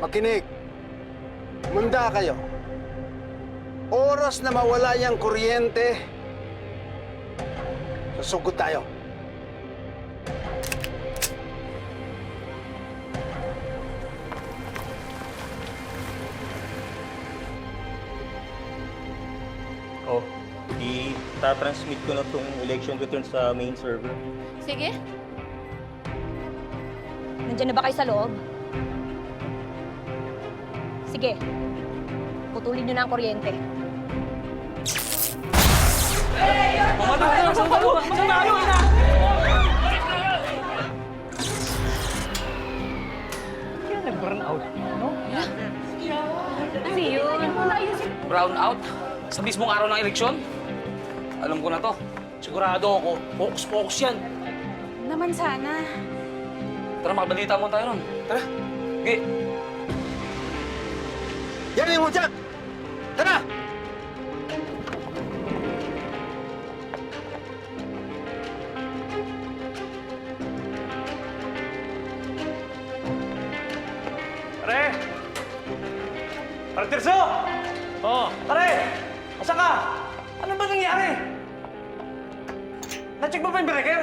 Makinig. Munda kayo. Oras na mawala niyang kuryente, susugod tayo. Oh, i-transmit ko na tong election return sa main server. Sige. Nandiyan na ba kayo sa loob? Sige. Putulin nyo na ang kuryente. Ano yun? Brown out? Sa mismong araw ng eleksyon? Alam ko na to. Sigurado ako, focus-focus yan. Naman sana. Tara, makabalita mo tayo nun. Tara. Okay. Yan yung hudyak! Tara! Pare! Pare Tirso! Oo. Pare! Asa ka? Ano ba nangyari? Na-check mo ba yung breaker?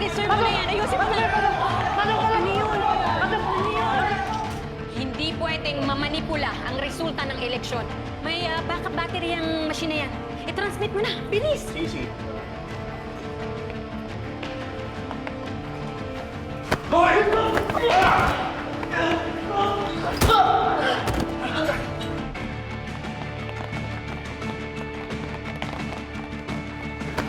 I-reserve mo na yan. Ayusin mo na. Ano yun? Ano yun? Hindi pwedeng mamanipula ang resulta ng eleksyon. May ah, backup battery ang machine na yan. I-transmit mo na. Bilis! Easy. Hoy!